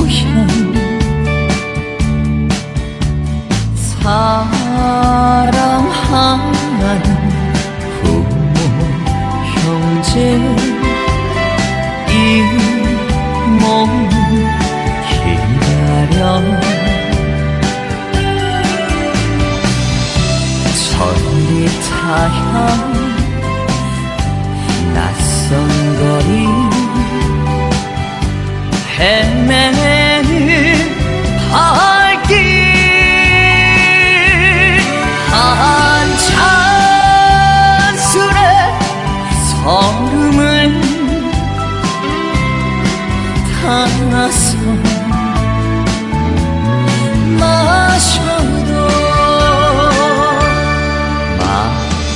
고향 사랑하는 부모 형제 이몸 기다려. 전리타향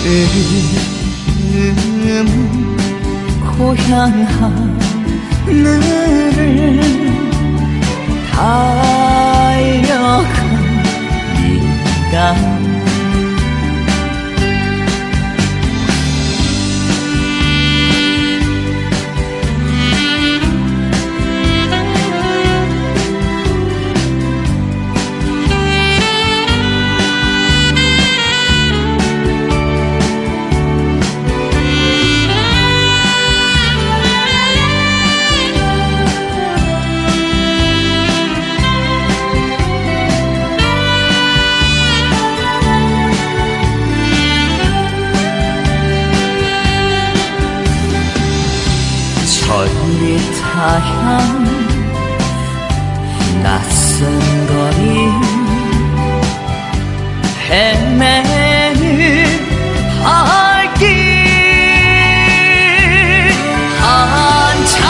음 고향 하늘을 네가 전리타향 낯선 거리. 헤매는 발길. 한찬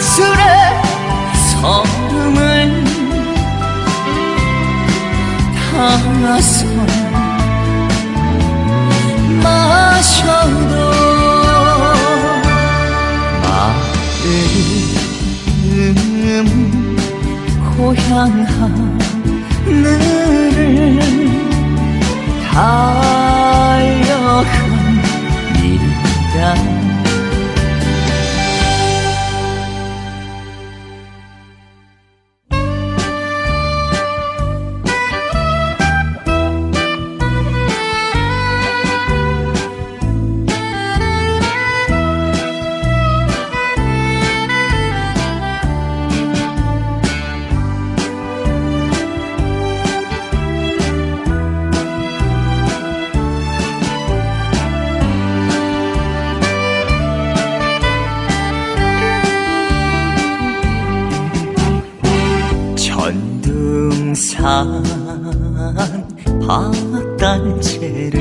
술에 서름을 타서 마 하늘을 달려간 네가 산 바단채를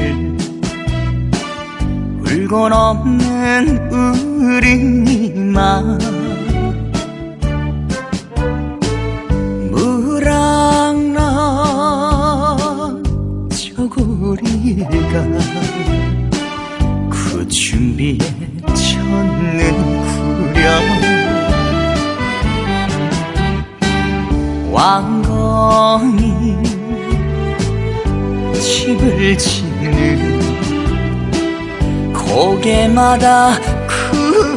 울고 넘는 우리만 무랑난 저고리가 그 준비에 쳤는 구령 왕 건이 집을 지는 고개마다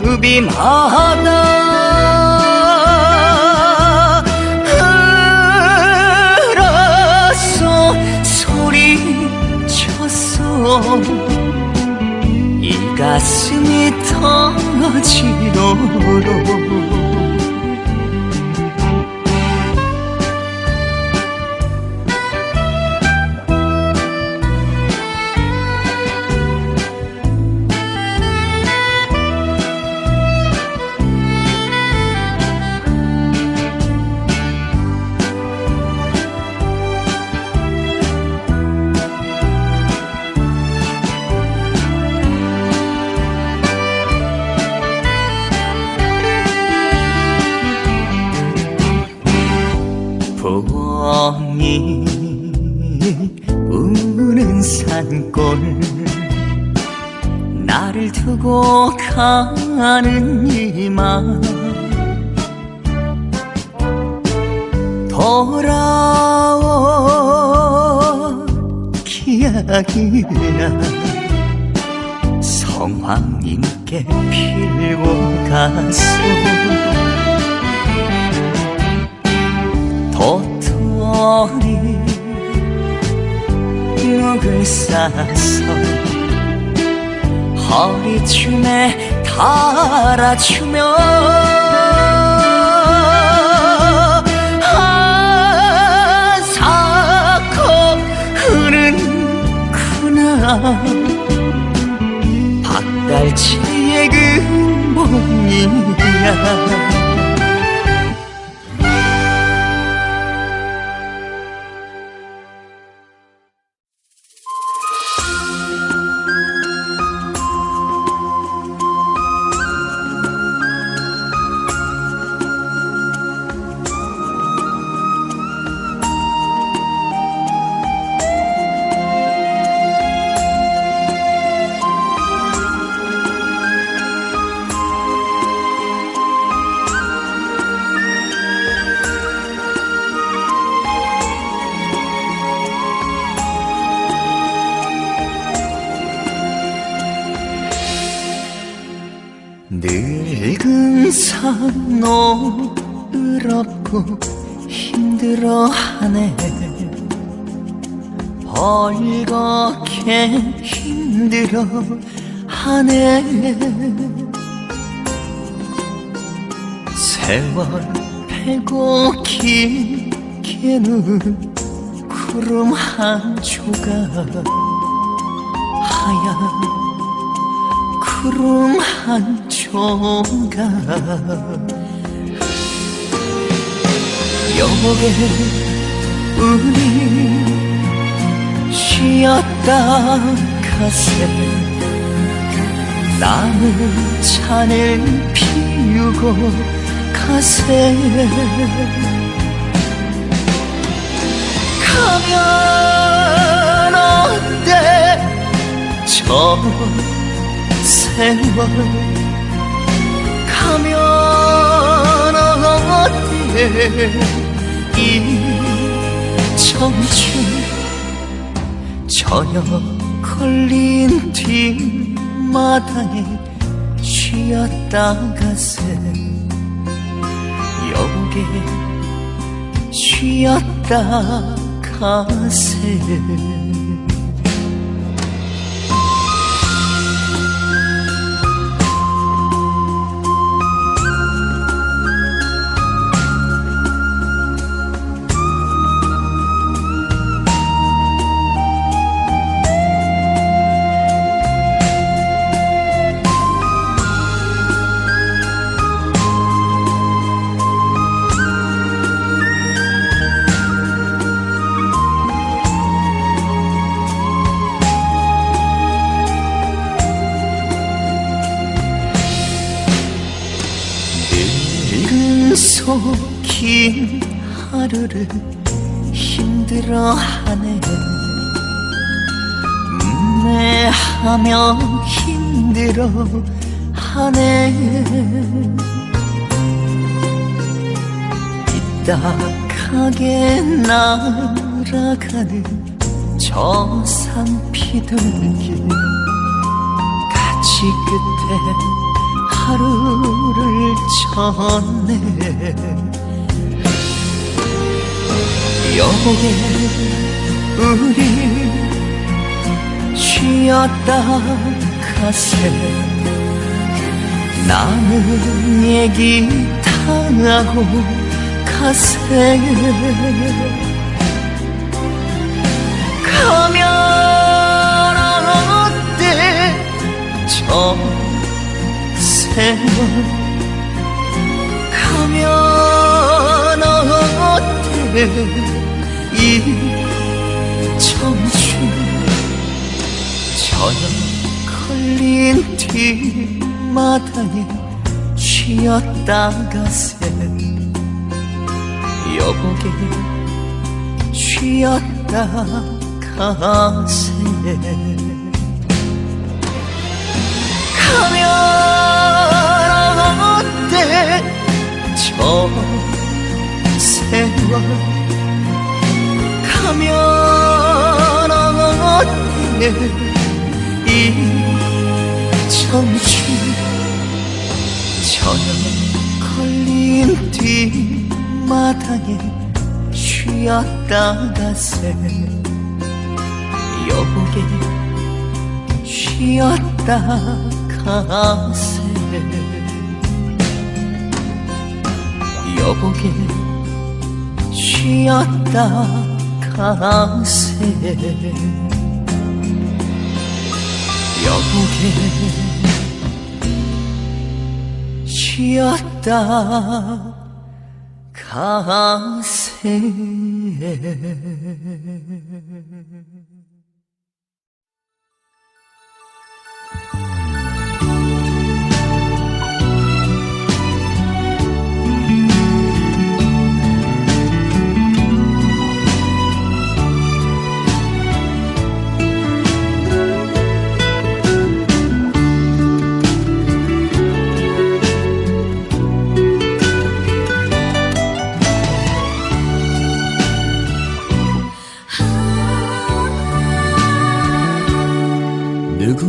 급이마다 우는 산골. 나를 두고 가는 이만 돌아온 기약이나. 성 영광님께 빌고 가소 묵을 싸서 허리춤에 달아주며 박달치의 그 몸이야 의롭고 힘들어하네. 벌겋게 힘들어하네. 세월 패고 깊게는 구름 한 조각 하얀 구름 한 조각 여보게 우리 쉬었다. 가세 남은 잔을 피우고 가세 가면 어때? 저 세월 가면 어때? 이 청춘 저녁 걸린 뒷마당에 쉬었다 가세 여보게 쉬었다 가세 긴 하루를 힘들어하네. 음해하며 힘들어하네. 삐딱하게 날아가는 저 산 피들길 가지 끝에 하루를 쳤네 여보게 우리 쉬었다 가세 남은 얘기 다 하고 가세 가면 어때 저 세월 가면 어때 이 청춘 저녁 걸린 뒷마당에 쉬었다 가세 여보게 쉬었다 가세 가면 어때? 저 세월 가면 어때 이 청춘 저녁 걸린 뒷마당에 쉬었다가세 여보게 쉬었다가세 여보게 쉬었다 가세 여보게 쉬었다. 가세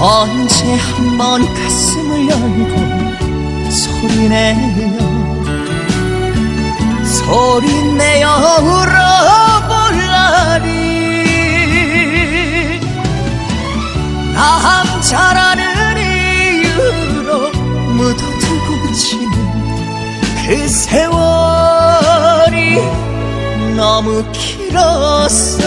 언제 한 번 가슴을 열고 소리내어 소리내어 울어볼라니. 남자라는 이유로 묻어두고 지는 그 세월이 너무 길었어